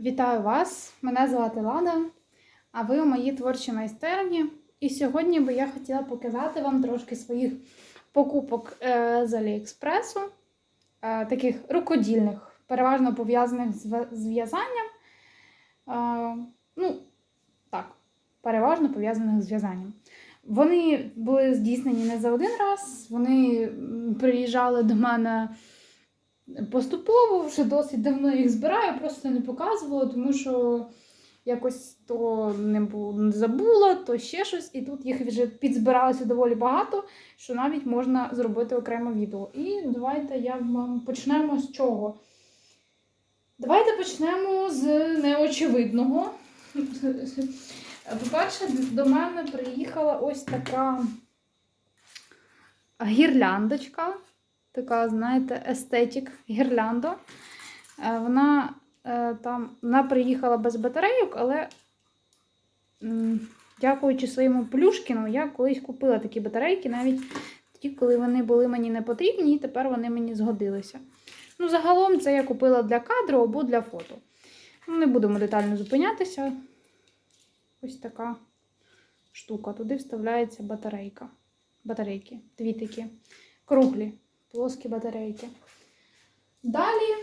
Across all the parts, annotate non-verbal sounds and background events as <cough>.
Вітаю вас! Мене звати Лада, а ви у моїй творчій майстерні. І сьогодні би я хотіла показати вам трошки своїх покупок е, з Аліекспресу, е, таких рукодільних, переважно пов'язаних з в'язанням. Е, ну, так, переважно пов'язаних з в'язанням. Вони були здійснені не за один раз, вони приїжджали до мене поступово, вже досить давно їх збираю, просто не показувала, тому що якось то не забула, то ще щось, і тут їх вже підзбиралося доволі багато, що навіть можна зробити окреме відео. І давайте я вам почнемо з чого. Давайте почнемо з неочевидного. По-перше, до мене приїхала ось така гірляндочка така, знаєте, естетик гірлянда. Е, Вона е, там вона приїхала без батарейок, але дякуючи своєму Плюшкіну, я колись купила такі батарейки, навіть тоді, коли вони були мені не потрібні, і тепер вони мені згодилися. Ну, загалом це я купила для кадру або для фото. Ну, Не будемо детально зупинятися. Ось така штука. Туди вставляється батарейка. Батарейки, дві такі. Круглі плоскі батарейки. Далі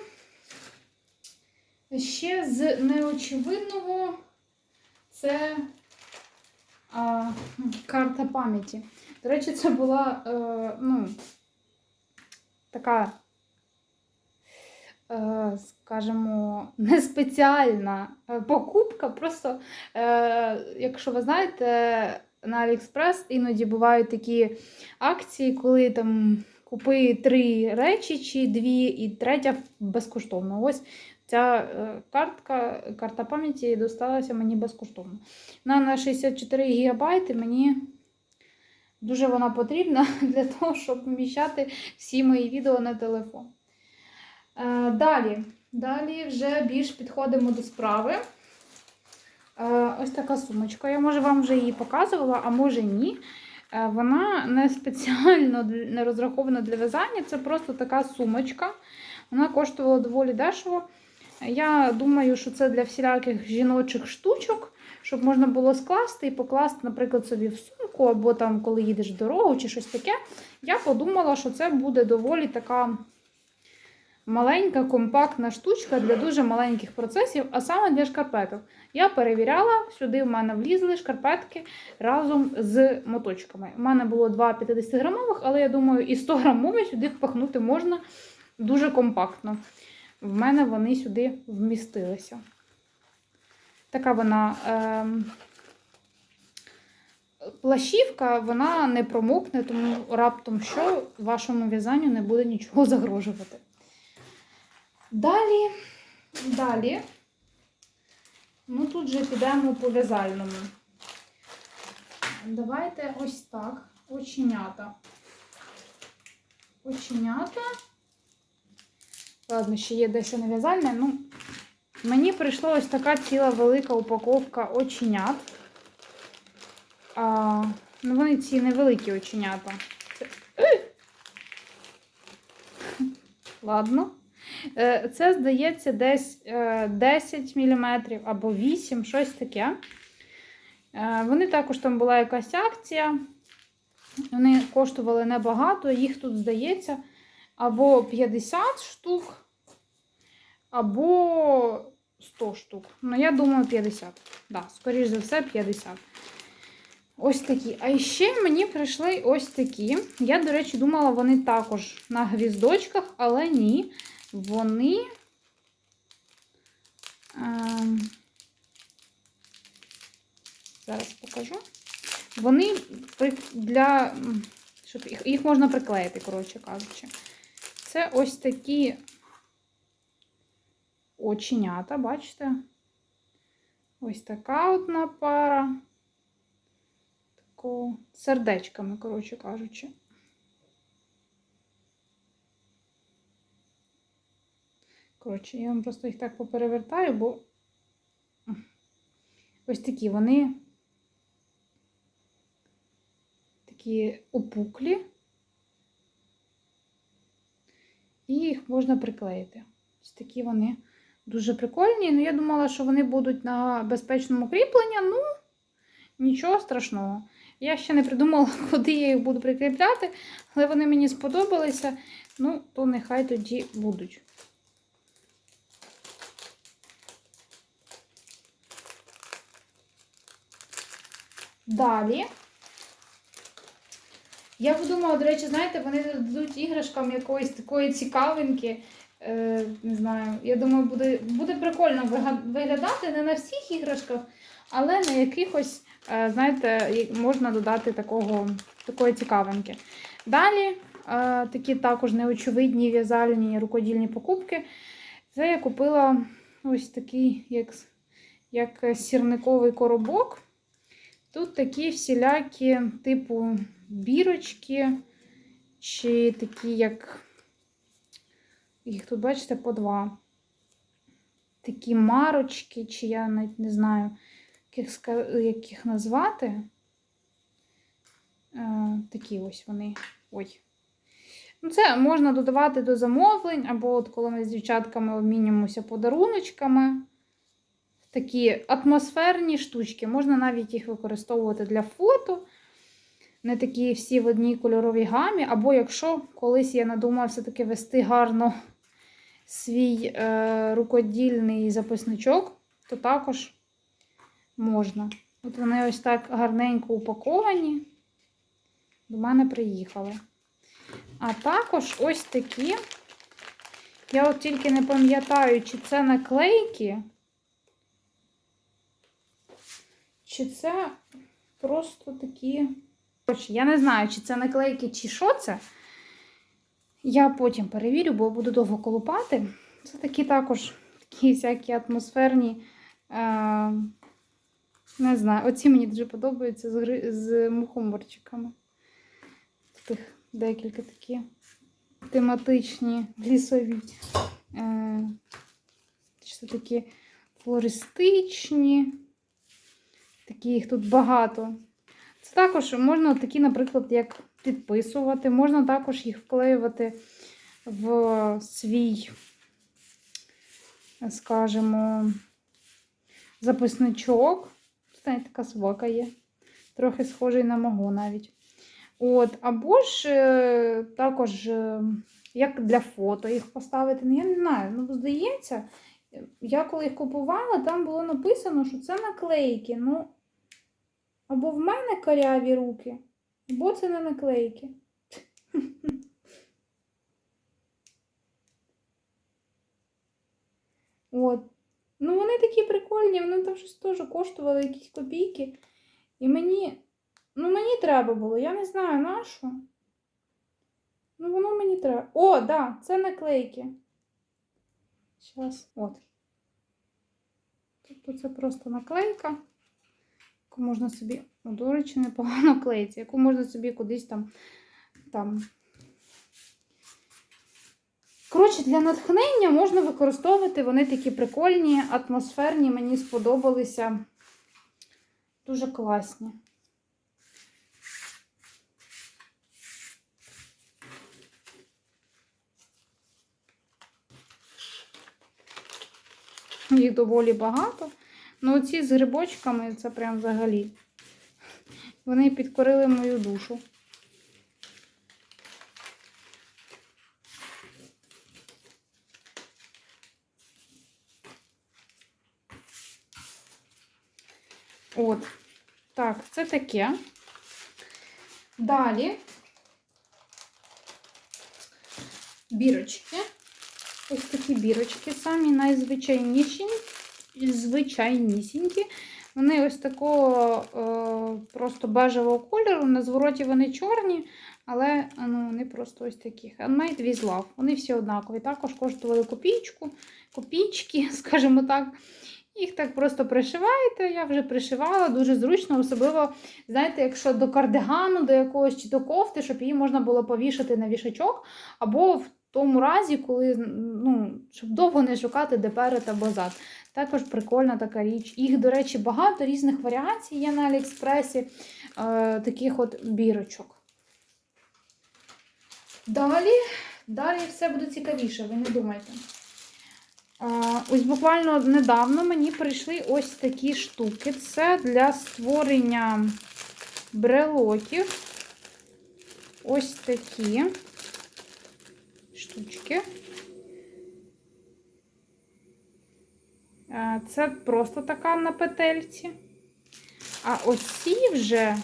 ще з неочевидного це а, карта пам'яті. До речі, це була е, ну, така, е, скажімо, не спеціальна е, покупка. Просто, е, якщо ви знаєте, на Аліекспрес іноді бувають такі акції, коли там купи три речі чи дві, і третя безкоштовно. Ось ця е, картка, карта пам'яті досталася мені безкоштовно. Вона на 64 гігабайти мені дуже вона потрібна <laughs> для того, щоб вміщати всі мої відео на телефон. Е, Далі, далі вже більш підходимо до справи. Е, Ось така сумочка. Я може вам вже її показувала, а може ні. Е, Вона не спеціально не розрахована для в'язання, це просто така сумочка. Вона коштувала доволі дешево. Я думаю, що це для всіляких жіночих штучок, щоб можна було скласти і покласти, наприклад, собі в сумку, або там, коли їдеш в дорогу чи щось таке. Я подумала, що це буде доволі така маленька, компактна штучка для дуже маленьких процесів, а саме для шкарпеток. Я перевіряла, сюди в мене влізли шкарпетки разом з моточками. У мене було два 50-грамових, але я думаю, і 100 грамові сюди впахнути можна дуже компактно. В мене вони сюди вмістилися. Така вона ем, плащівка, вона не промокне, тому раптом що вашому в'язанню не буде нічого загрожувати. Далі, далі, ну тут же підемо по в'язальному. Давайте ось так. Оченята. Оченята. Ладно, ще є дещо нев'язальне. Ну, мені прийшла ось така ціла велика упаковка оченят. А, ну, вони ці невеликі оченята. Ладно. Е, Це, здається, десь е, 10 мм або 8, щось таке. Е, Вони також там була якась акція. Вони коштували небагато, їх тут, здається, або 50 штук, або 100 штук. Ну, я думаю, 50. Да, скоріш за все, 50. Ось такі. А ще мені прийшли ось такі. Я, до речі, думала, вони також на гвіздочках, але ні. Вони. Ем, зараз покажу. Вони для. Щоб їх, можна приклеїти, коротше кажучи. Це ось такі оченята, бачите? Ось така одна пара. Такого сердечками, коротше кажучи. Коротше, я вам просто їх так поперевертаю, бо ось такі вони такі опуклі. І їх можна приклеїти. Ось такі вони Дуже прикольні. Ну, я думала, що вони будуть на безпечному кріпленні. Ну, нічого страшного. Я ще не придумала, <laughs> куди я їх буду прикріпляти, але вони мені сподобалися. Ну, то нехай тоді будуть. Далі. Я подумала, до речі, знаєте, вони дадуть іграшкам якоїсь такої цікавинки. Е, не знаю, я думаю, буде, буде прикольно виглядати не на всіх іграшках, але на якихось, е, знаєте, можна додати такого, такої цікавинки. Далі е, такі також неочевидні в'язальні рукодільні покупки. Це я купила ось такий, як, як сірниковий коробок. Тут такі всілякі, типу бірочки, чи такі, як. Їх тут, бачите, по два. Такі марочки, чи я навіть не знаю, як їх, назвати. Е, такі ось вони. Ой. Ну, це можна додавати до замовлень, або от коли ми з дівчатками обмінюємося подаруночками. Такі атмосферні штучки. Можна навіть їх використовувати для фото. Не такі всі в одній кольоровій гамі. Або якщо колись я надумаю все-таки вести гарно свій е, рукодільний записничок, то також можна. От вони ось так гарненько упаковані. До мене приїхали. А також ось такі. Я от тільки не пам'ятаю, чи це наклейки, чи це просто такі. Я не знаю, чи це наклейки, чи що це. Я потім перевірю, бо буду довго колупати. Це такі також такі всякі атмосферні. Е, не знаю, оці мені дуже подобаються з, з мухоморчиками. Тут декілька такі тематичні, лісові. Е, що такі флористичні. Такі їх тут багато. Це також можна такі, наприклад, як підписувати. Можна також їх вклеювати в свій, скажімо, записничок. Знаєте, така собака є. Трохи схожий на мого навіть. От, або ж е, також, е, як для фото їх поставити. Ну, я не знаю. Ну, здається, я коли їх купувала, там було написано, що це наклейки. Ну, або в мене коряві руки, або це не наклейки. <laughs> От. Ну, вони такі прикольні, вони там щось теж коштували якісь копійки. І мені, ну, мені треба було, я не знаю на що. Ну, воно мені треба. О, да, це наклейки. Зараз, от. Тобто це просто наклейка яку можна собі, ну, до речі, непогано <laughs> клеїться, яку можна собі кудись там. там. Коротше, для натхнення можна використовувати, вони такі прикольні, атмосферні, мені сподобалися. Дуже класні. Їх доволі багато. Ну, оці з грибочками це прям взагалі. Вони підкорили мою душу. От. Так, це таке. Далі бірочки. Ось такі бірочки, самі найзвичайніші звичайнісінькі. Вони ось такого е, просто бежевого кольору. На звороті вони чорні, але ну, вони просто ось такі. Handmade with love. Вони всі однакові. Також коштували копійку, копійчики, <laughs> скажімо так. Їх так просто пришиваєте. Я вже пришивала, дуже зручно, особливо, знаєте, якщо до кардигану, до якогось чи до кофти, щоб її можна було повішати на вішачок, або в тому разі, коли ну, щоб довго не шукати де перед або зад. Також прикольна така річ. Їх, до речі, багато різних варіацій є на Аліекспресі, е, таких от бірочок. Далі, далі все буде цікавіше, ви не думайте. А, Ось буквально недавно мені прийшли ось такі штуки. Це для створення брелоків. Ось такі штучки. Це просто така на петельці. А ось ці вже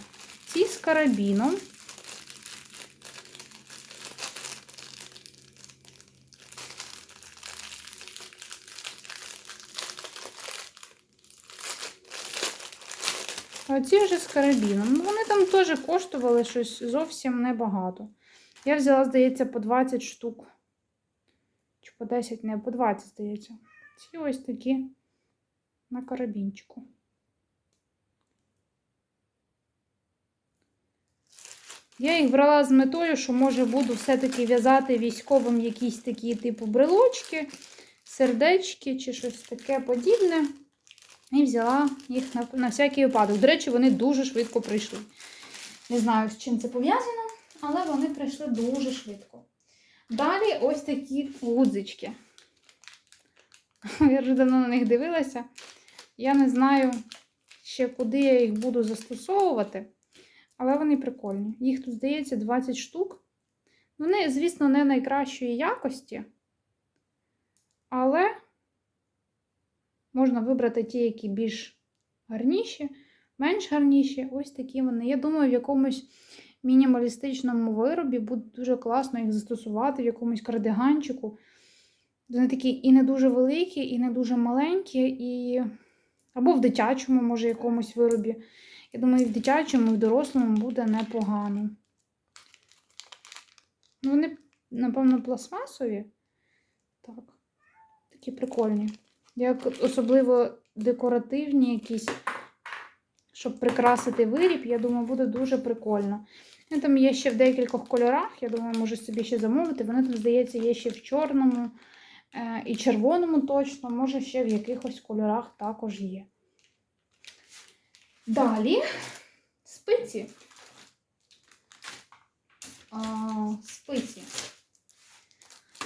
ці з карабіном. А ці вже з карабіном. Ну, вони там теж коштували щось зовсім небагато. Я взяла, здається, по 20 штук. Чи по 10, не, по 20, здається. Ці ось такі на карабінчику. Я їх брала з метою, що може буду все-таки в'язати військовим якісь такі типу брелочки, сердечки чи щось таке подібне. І взяла їх на, на всякий випадок. До речі, вони дуже швидко прийшли. Не знаю, з чим це пов'язано, але вони прийшли дуже швидко. Далі ось такі гудзички. <laughs> Я вже давно на них дивилася. Я не знаю ще, куди я їх буду застосовувати, але вони прикольні. Їх тут, здається, 20 штук. Вони, звісно, не найкращої якості, але можна вибрати ті, які більш гарніші, менш гарніші. Ось такі вони. Я думаю, в якомусь мінімалістичному виробі буде дуже класно їх застосувати, в якомусь кардиганчику. Вони такі і не дуже великі, і не дуже маленькі, і... або в дитячому, може, якомусь виробі. Я думаю, і в дитячому, і в дорослому буде непогано. Ну, вони, напевно, пластмасові. Так. Такі прикольні. Як особливо декоративні якісь, щоб прикрасити виріб, я думаю, буде дуже прикольно. Ну, Там є ще в декількох кольорах, я думаю, можу собі ще замовити. Вони тут, здається, є ще в чорному і червоному точно, може ще в якихось кольорах також є. Далі спиці. А, спиці.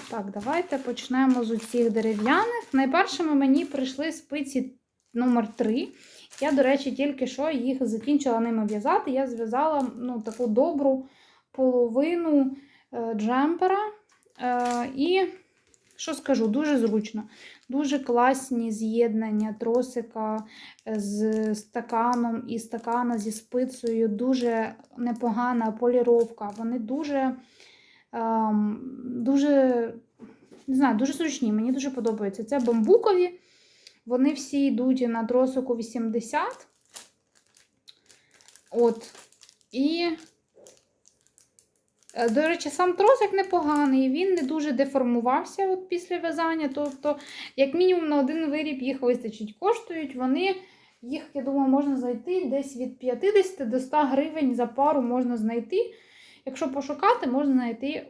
Так, давайте почнемо з усіх дерев'яних. Найпершими мені прийшли спиці номер 3 Я, до речі, тільки що їх закінчила ними в'язати. Я зв'язала ну, таку добру половину е, джемпера. Е, і, що скажу, дуже зручно. Дуже класні з'єднання тросика з стаканом і стакана зі спицею. Дуже непогана поліровка. Вони дуже. Ем, дуже, не знаю, дуже зручні, мені дуже подобаються. Це бамбукові. Вони всі йдуть на тросику 80. От. І, е, до речі, сам тросик непоганий, він не дуже деформувався от після в'язання. Тобто, як мінімум, на один виріб їх вистачить. Коштують вони, їх, я думаю, можна знайти десь від 50 до 100 гривень за пару можна знайти. Якщо пошукати, можна знайти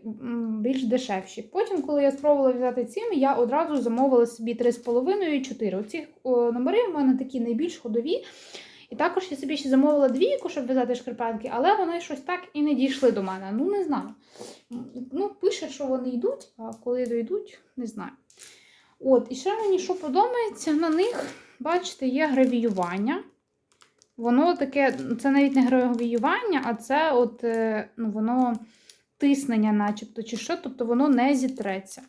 більш дешевші. Потім, коли я спробувала взяти цими, я одразу замовила собі 3,5 і 4. Оці номери в мене такі найбільш ходові. І також я собі ще замовила двійку, щоб в'язати шкарпетки, але вони щось так і не дійшли до мене. Ну, не знаю. Ну, Пише, що вони йдуть, а коли дійдуть, не знаю. От, І ще мені що подобається, на них, бачите, є гравіювання. Воно таке, це навіть не гравіювання, а це от, ну, воно тиснення, начебто, чи що, тобто воно не зітреться.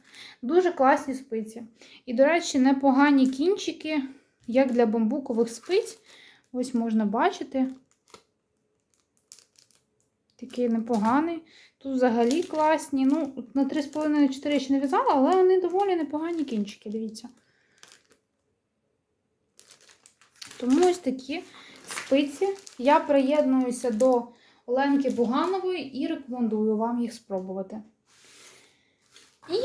Дуже класні спиці. І, до речі, непогані кінчики, як для бамбукових спиць. Ось можна бачити. Такий непоганий. Тут взагалі класні. Ну, на 3,5-4 я ще не в'язала, але вони доволі непогані кінчики, дивіться. Тому ось такі спиці. Я приєднуюся до Оленки Буганової і рекомендую вам їх спробувати. І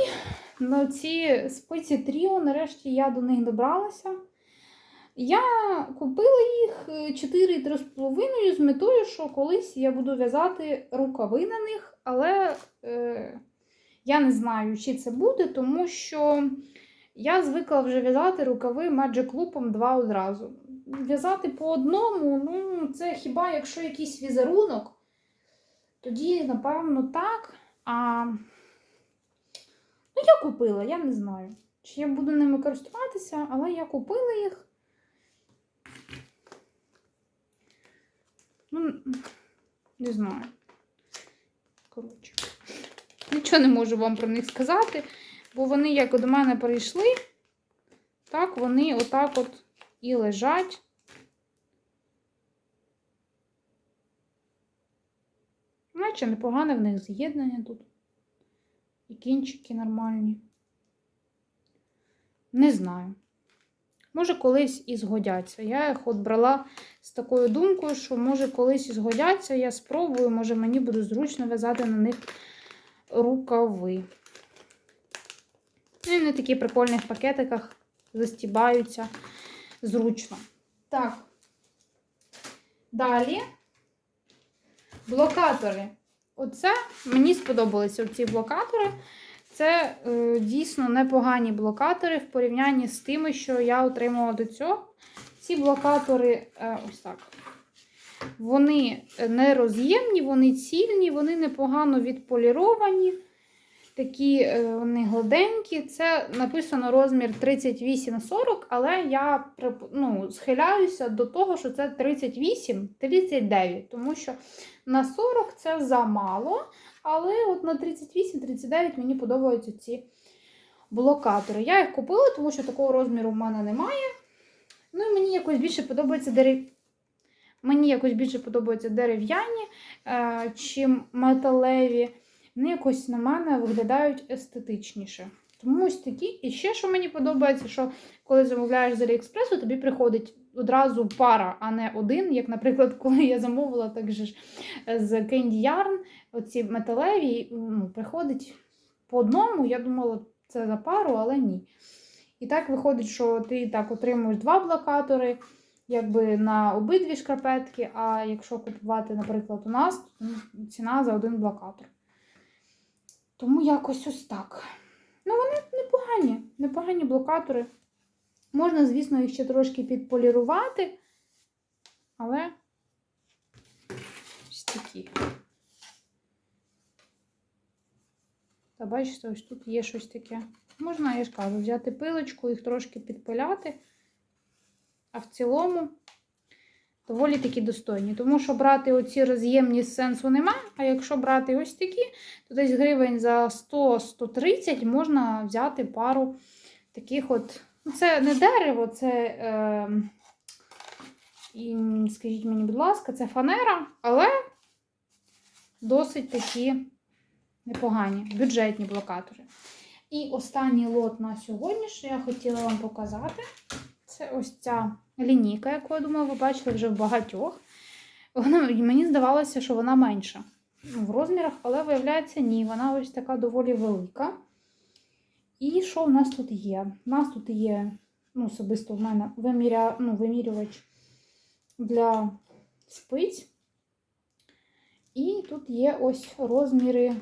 на ці спиці Тріо, нарешті, я до них добралася. Я купила їх 4-3,5 з метою, що колись я буду в'язати рукави на них, але е, я не знаю, чи це буде, тому що я звикла вже в'язати рукави Magic Loop два одразу в'язати по одному, ну, це хіба якщо якийсь візерунок, тоді, напевно, так. А ну, я купила, я не знаю. чи я буду ними користуватися, але я купила їх. Ну, не знаю. Коротше. Нічого не можу вам про них сказати, бо вони, як до мене прийшли, так вони отак от і лежать. Наче непогане в них з'єднання тут. І кінчики нормальні. Не знаю. Може, колись і згодяться. Я їх от брала з такою думкою, що може колись і згодяться. Я спробую, може мені буде зручно в'язати на них рукави. Ну, і вони такі прикольні в пакетиках застібаються зручно. Так. Далі. Блокатори. Оце мені сподобалися ці блокатори. Це е, дійсно непогані блокатори в порівнянні з тими, що я отримала до цього. Ці блокатори, е, ось так. Вони не роз'ємні, вони цільні, вони непогано відполіровані. Такі е, вони гладенькі. Це написано розмір 38-40, але я ну, схиляюся до того, що це 38-39, тому що на 40 це замало. Але от на 38-39 мені подобаються ці блокатори. Я їх купила, тому що такого розміру в мене немає. Ну і мені якось більше подобається дерев... Мені якось більше подобаються дерев'яні, е, чим металеві. Вони якось на мене виглядають естетичніше. Тому ось такі. І ще, що мені подобається, що коли замовляєш з Аліекспресу, тобі приходить одразу пара, а не один. Як, наприклад, <laughs> коли я замовила так же ж з Candy Yarn, оці металеві, ну, приходить по одному. Я думала, це за пару, але ні. І так виходить, що ти так отримуєш два блокатори, якби на обидві шкарпетки, а якщо купувати, наприклад, у нас, то ну, ціна за один блокатор. Тому якось ось так. Ну, вони непогані, непогані блокатори. Можна, звісно, їх ще трошки підполірувати, але ось такі. Та бачите, ось тут є щось таке. Можна, я ж кажу, взяти пилочку, їх трошки підпиляти, а в цілому доволі такі достойні. Тому що брати оці роз'ємні сенсу нема, а якщо брати ось такі, то десь гривень за 100-130 можна взяти пару таких от. Ну, це не дерево, це, е, і, скажіть мені, будь ласка, це фанера, але досить такі непогані, бюджетні блокатори. І останній лот на сьогодні, що я хотіла вам показати, це ось ця лінійка, яку, я думаю, ви бачили вже в багатьох. Вона, мені здавалося, що вона менша в розмірах, але виявляється, ні, вона ось така доволі велика. І що в нас тут є? У нас тут є, ну, особисто в мене виміря, ну, вимірювач для спиць. І тут є ось розміри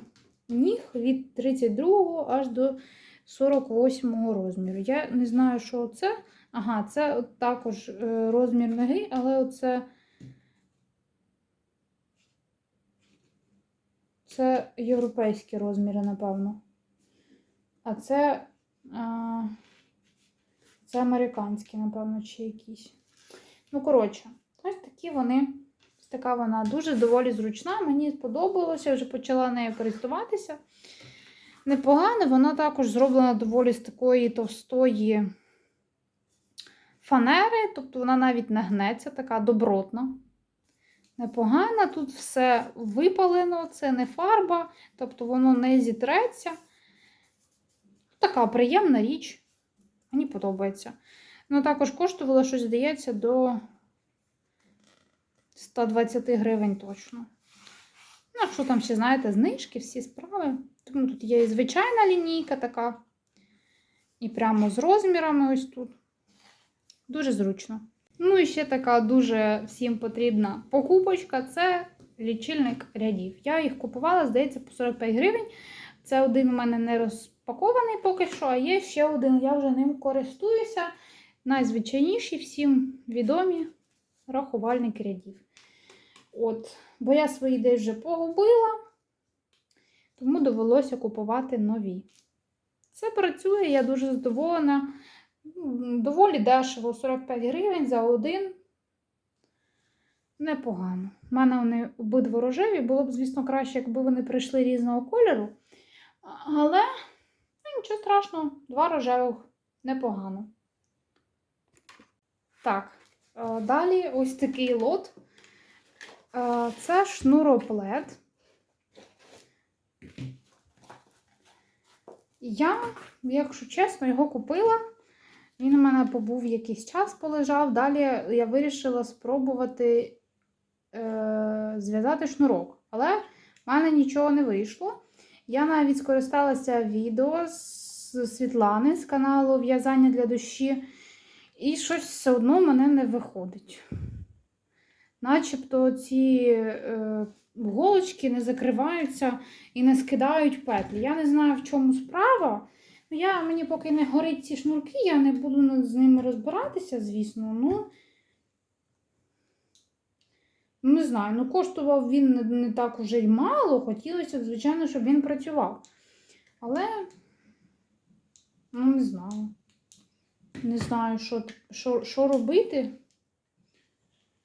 ніг від 32 аж до 48 розміру. Я не знаю, що це. Ага, це також е, розмір ноги, але оце це європейські розміри, напевно. А це, а, це американські, напевно, чи якісь. Ну, коротше, ось такі вони. Така вона дуже доволі зручна. Мені сподобалося, я вже почала нею користуватися. Непогано, вона також зроблена доволі з такої товстої фанери, тобто вона навіть не гнеться, така добротна. Непогана, тут все випалено, це не фарба, тобто воно не зітреться. Така приємна річ. Мені подобається. Ну, також коштувало щось, здається, до 120 гривень точно. Ну, що там ще, знаєте, знижки, всі справи. Тому тут є і звичайна лінійка така. І прямо з розмірами ось тут. Дуже зручно. Ну і ще така дуже всім потрібна покупочка це лічильник рядів. Я їх купувала, здається, по 45 гривень. Це один у мене не розпакований поки що, а є ще один, я вже ним користуюся. Найзвичайніші всім відомі рахувальники рядів. От, Бо я свої десь вже погубила, тому довелося купувати нові. Це працює, я дуже задоволена. Доволі дешево, 45 гривень за один. Непогано. У мене вони обидва рожеві. Було б, звісно, краще, якби вони прийшли різного кольору. Але ну, нічого страшного, два рожевих непогано. Так, е, далі ось такий лот. Е, Це шнуроплет. Я, якщо чесно, його купила. Він у мене побув якийсь час, полежав. Далі я вирішила спробувати е, зв'язати шнурок. Але в мене нічого не вийшло. Я навіть скористалася відео з Світлани з каналу В'язання для душі. І щось все одно в мене не виходить. Начебто ці е, голочки не закриваються і не скидають петлі. Я не знаю, в чому справа. Ну, Я, мені поки не горить ці шнурки, я не буду з ними розбиратися, звісно. Ну, ну, не знаю, ну коштував він не, не так уже й мало. Хотілося б, звичайно, щоб він працював. Але, ну, не знаю. Не знаю, що, що, що робити.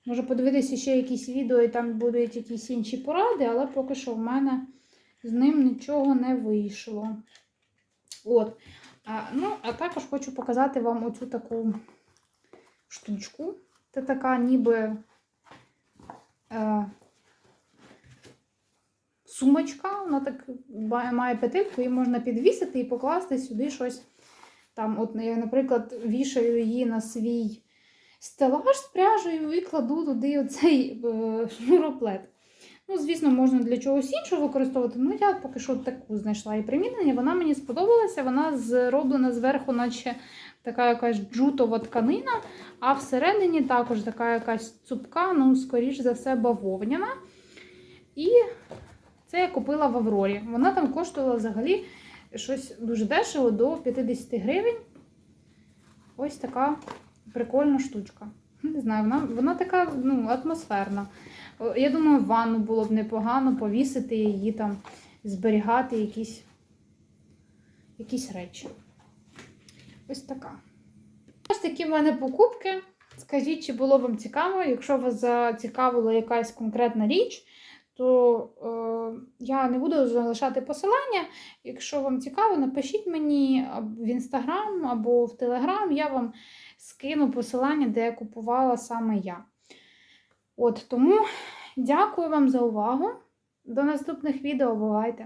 Може подивитися ще якісь відео, і там будуть якісь інші поради, але поки що в мене з ним нічого не вийшло. От. А, ну, а також хочу показати вам оцю таку штучку. Це така ніби е, сумочка, вона так має петельку, її можна підвісити і покласти сюди щось. Там, от, я, наприклад, вішаю її на свій стелаж з пряжею і кладу туди оцей е, шнуроплет. Ну, звісно, можна для чогось іншого використовувати. Ну, я поки що таку знайшла і примінення. Вона мені сподобалася. Вона зроблена зверху, наче така якась джутова тканина, а всередині також така якась цупка, ну, скоріш за все, бавовняна. І це я купила в Аврорі. Вона там коштувала взагалі щось дуже дешево до 50 гривень. Ось така прикольна штучка. Не знаю, вона, вона така ну, атмосферна. Я думаю, в ванну було б непогано повісити її там, зберігати якісь, якісь речі. Ось така. Ось такі в мене покупки. Скажіть, чи було вам цікаво? Якщо вас зацікавила якась конкретна річ, то е, я не буду залишати посилання. Якщо вам цікаво, напишіть мені в інстаграм або в телеграм, я вам скину посилання, де я купувала саме я. От тому дякую вам за увагу. До наступних відео. Бувайте!